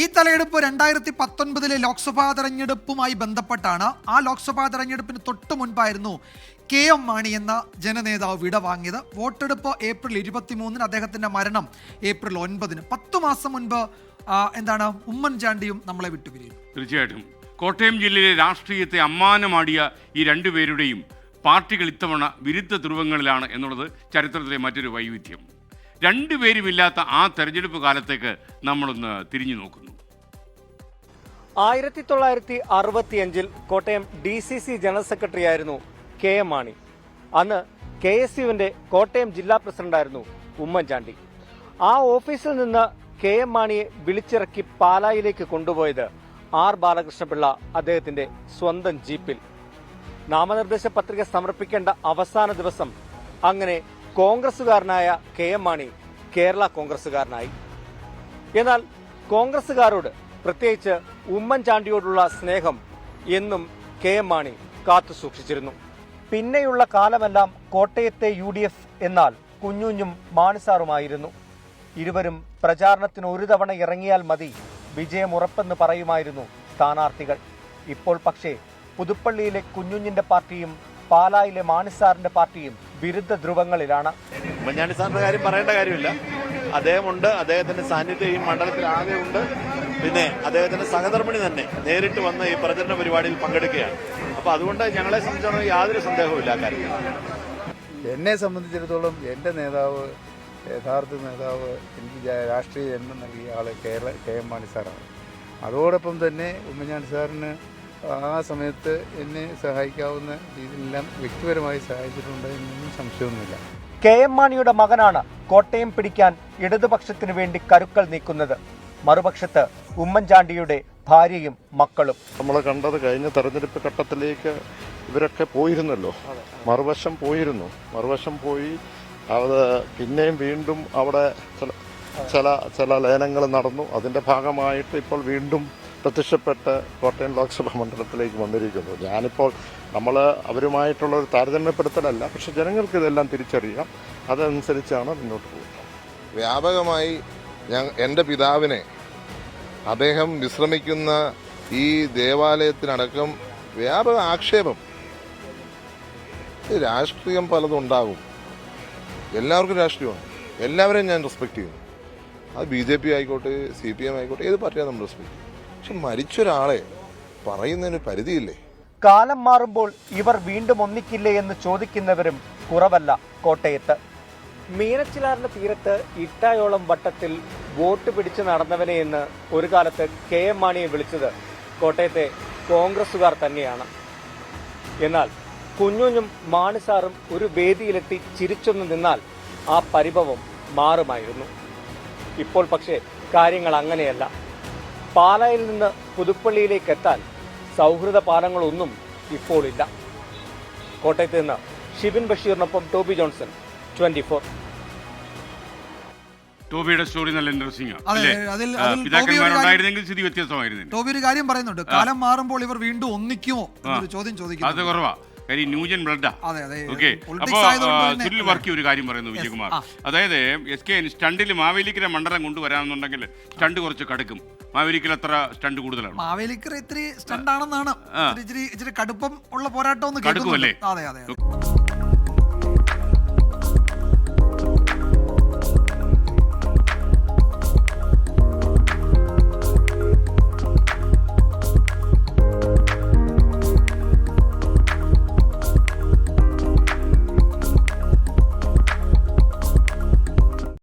ഈ തലയെടുപ്പ് രണ്ടായിരത്തി പത്തൊൻപതിലെ ലോക്സഭാ തെരഞ്ഞെടുപ്പുമായി ബന്ധപ്പെട്ടാണ്. ആ ലോക്സഭാ തെരഞ്ഞെടുപ്പിന് തൊട്ടു മുൻപായിരുന്നു കെ എം മാണി എന്ന ജനനേതാവ് വിടവാങ്ങിയത് വോട്ടെടുപ്പ് ഏപ്രിൽ ഇരുപത്തിമൂന്നിന് അദ്ദേഹത്തിന്റെ മരണം ഏപ്രിൽ ഒൻപതിന്. പത്തു മാസം മുൻപ് എന്താണ് ഉമ്മൻചാണ്ടിയും നമ്മളെ വിട്ടുപിരിയുന്നു. തീർച്ചയായിട്ടും. കോട്ടയം ജില്ലയിലെ രാഷ്ട്രീയത്തെ അമ്മാനമാടിയ ഈ രണ്ടുപേരുടെയും പാർട്ടികൾ ഇത്തവണ വിരുദ്ധ ധ്രുവങ്ങളിലാണ് എന്നുള്ളത് ചരിത്രത്തിലെ മറ്റൊരു വൈവിധ്യം. രണ്ടുപേരുമില്ലാത്ത ആ തെരഞ്ഞെടുപ്പ് കാലത്തേക്ക് നമ്മളൊന്ന് തിരിഞ്ഞു നോക്കുന്നു. ആയിരത്തി തൊള്ളായിരത്തി അറുപത്തിയഞ്ചിൽ Kottayam D C C general secretary ആയിരുന്നു കെ എം മാണി. അന്ന് കെ എസ് യുവിന്റെ കോട്ടയം ജില്ലാ പ്രസിഡന്റായിരുന്നു ഉമ്മൻചാണ്ടി. ആ ഓഫീസിൽ നിന്ന് കെ എം മാണിയെ വിളിച്ചിറക്കി പാലായിലേക്ക് കൊണ്ടുപോയത് ആർ ബാലകൃഷ്ണപിള്ള അദ്ദേഹത്തിന്റെ സ്വന്തം ജീപ്പിൽ. നാമനിർദ്ദേശ പത്രിക സമർപ്പിക്കേണ്ട അവസാന ദിവസം അങ്ങനെ കോൺഗ്രസുകാരനായ കെ എം മാണി കേരള കോൺഗ്രസ്സുകാരനായി. എന്നാൽ കോൺഗ്രസുകാരോട് പ്രത്യേകിച്ച് ഉമ്മൻചാണ്ടിയോടുള്ള സ്നേഹം എന്നും കെ എം മാണി കാത്തു സൂക്ഷിച്ചിരുന്നു. പിന്നെയുള്ള കാലമെല്ലാം കോട്ടയത്തെ യു ഡി എഫ് എന്നാൽ കുഞ്ഞുഞ്ഞും മാണിസാറുമായിരുന്നു. ഇരുവരും പ്രചാരണത്തിന് ഒരു തവണ ഇറങ്ങിയാൽ മതി വിജയം ഉറപ്പെന്ന് പറയുമായിരുന്നു സ്ഥാനാർത്ഥികൾ. ഇപ്പോൾ പക്ഷേ പുതുപ്പള്ളിയിലെ കുഞ്ഞുഞ്ഞിന്റെ പാർട്ടിയും പാലായിലെ മാണിസാറിന്റെ പാർട്ടിയും വിരുദ്ധ ധ്രുവങ്ങളിലാണ്. ഉമ്മൻചാണ്ടി സാറിന്റെ കാര്യം പറയേണ്ട കാര്യമില്ല. അദ്ദേഹമുണ്ട് അദ്ദേഹത്തിന്റെ സാന്നിധ്യം ഈ മണ്ഡലത്തിൽ ആകെ ഉണ്ട്. പിന്നെ അദ്ദേഹത്തിന്റെ സഹധർമ്മിണി തന്നെ നേരിട്ട് വന്ന് ഈ പ്രചരണ പരിപാടിയിൽ പങ്കെടുക്കുകയാണ്. അപ്പൊ അതുകൊണ്ട് ഞങ്ങളെ സംബന്ധിച്ചിടത്തോളം യാതൊരു സന്ദേഹവും കാര്യം കാര്യത്തിൽ. എന്നെ സംബന്ധിച്ചിടത്തോളം എന്റെ നേതാവ് യഥാർത്ഥ നേതാവ് എനിക്ക് രാഷ്ട്രീയ ജന്മം നൽകിയ ആൾ കേരള കെ എം മാണി സാറാണ്. അതോടൊപ്പം തന്നെ ഉമ്മൻചാണ്ടി സാറിന് ആ സമയത്ത് എന്നെ സഹായിക്കാവുന്ന രീതിയിലെല്ലാം വ്യക്തിപരമായി സഹായിച്ചിട്ടുണ്ട് എന്നൊന്നും സംശയമൊന്നുമില്ല. കെ എം മാണിയുടെ മകനാണ് കോട്ടയം പിടിക്കാൻ ഇടതുപക്ഷത്തിനു വേണ്ടി കരുക്കൾ നീക്കുന്നത്. മറുപക്ഷത്ത് ഉമ്മൻചാണ്ടിയുടെ ഭാര്യയും മക്കളും. നമ്മൾ കണ്ടത് കഴിഞ്ഞ തെരഞ്ഞെടുപ്പ് ഘട്ടത്തിലേക്ക് ഇവരൊക്കെ പോയിരുന്നല്ലോ. മറുവശം പോയിരുന്നു. മറുവശം പോയി അത് പിന്നെയും വീണ്ടും അവിടെ ചില ചില ചില ലയനങ്ങൾ നടന്നു. അതിന്റെ ഭാഗമായിട്ട് ഇപ്പോൾ വീണ്ടും പ്രത്യക്ഷപ്പെട്ട് കോട്ടയം ലോക്സഭാ മണ്ഡലത്തിലേക്ക് വന്നിരിക്കുന്നു. ഞാനിപ്പോൾ നമ്മൾ അവരുമായിട്ടുള്ള ഒരു താരതമ്യപ്പെടുത്തലല്ല പക്ഷെ ജനങ്ങൾക്ക് ഇതെല്ലാം തിരിച്ചറിയാം. അതനുസരിച്ചാണ് മുന്നോട്ട് പോകുന്നത്. വ്യാപകമായി ഞാൻ എന്റെ പിതാവിനെ അദ്ദേഹം വിശ്രമിക്കുന്ന ഈ ദേവാലയത്തിനടക്കം വ്യാപക ആക്ഷേപം. രാഷ്ട്രീയം പലതും ഉണ്ടാകും. എല്ലാവർക്കും രാഷ്ട്രീയമാണ്. എല്ലാവരെയും ഞാൻ റെസ്പെക്ട് ചെയ്യുന്നു. അത് ബി ജെ പി ആയിക്കോട്ടെ സി പി എം ആയിക്കോട്ടെ ഏത് പാർട്ടിയാണ് നമ്മൾ റെസ്പെക്ട് ചെയ്യും പക്ഷെ മരിച്ചൊരാളെ പറയുന്നതിന് പരിധിയില്ലേ? കാലം മാറുമ്പോൾ ഇവർ വീണ്ടും ഒന്നിക്കില്ലേ എന്ന് ചോദിക്കുന്നവരും കുറവല്ല കോട്ടയത്ത്. മീനച്ചിലാറിന്റെ തീരത്ത് ഇട്ടായോളം വട്ടത്തിൽ വോട്ട് പിടിച്ച് നടന്നവനെ എന്ന് ഒരു കാലത്ത് കെ എം മാണിയെ വിളിച്ചത് കോട്ടയത്തെ കോൺഗ്രസുകാർ തന്നെയാണ്. എന്നാൽ കുഞ്ഞുഞ്ഞും മാണിസാറും ഒരു വേദിയിലെത്തി ചിരിച്ചൊന്ന് നിന്നാൽ ആ പരിഭവം മാറുമായിരുന്നു. ഇപ്പോൾ പക്ഷേ കാര്യങ്ങൾ അങ്ങനെയല്ല. പാലായിൽ നിന്ന് പുതുപ്പള്ളിയിലേക്ക് എത്താൻ സൗഹൃദ പാലങ്ങളൊന്നും ഇപ്പോൾ ഇല്ല. കോട്ടയത്ത് നിന്ന് ഷിബിൻ ബഷീറിനൊപ്പം ടോബി ജോൺസൺ ട്വന്റി ഫോർ. ടോബിയുടെ സ്റ്റോറി നല്ല ഇൻട്രസ്റ്റിംഗ് അതെ, പിതാക്കന്മാരുണ്ടായിരുന്നെങ്കിൽ സ്ഥിതി വ്യത്യസ്തമായിരുന്നു ടോബി ഒരു കാര്യം പറയുന്നുണ്ട്. കാലം മാറുമ്പോൾ ഇവർ വീണ്ടും ഒന്നിക്കുമോ എന്നൊരു ചോദ്യം അത് ചോദിക്കുന്നു കുറവാ. കാര്യം ന്യൂജൻ ബ്ലഡാ. അതെ അതെ. ഓക്കെ. അപ്പോൾ സുനിൽ വർക്കി ഒരു കാര്യം പറയുന്നു വിജയകുമാർ. അതായത് എസ് കെ സ്റ്റണ്ടിൽ മാവേലിക്കര മണ്ഡലം കൊണ്ടുവരാമെന്നുണ്ടെങ്കിൽ സ്റ്റണ്ട് കുറച്ച് കടുക്കും. മാവേലിക്കൽ അത്ര സ്റ്റണ്ട് കൂടുതലാണ്? മാവേലിക്കർ ഇത്തിരി സ്റ്റണ്ട് ആണെന്നാണ് ഇത്തിരി ഇച്ചിരി ഇച്ചിരി കടുപ്പം ഉള്ള പോരാട്ടം ഒന്ന് കടുക്കും അല്ലേ? അതെ അതെ അതെ.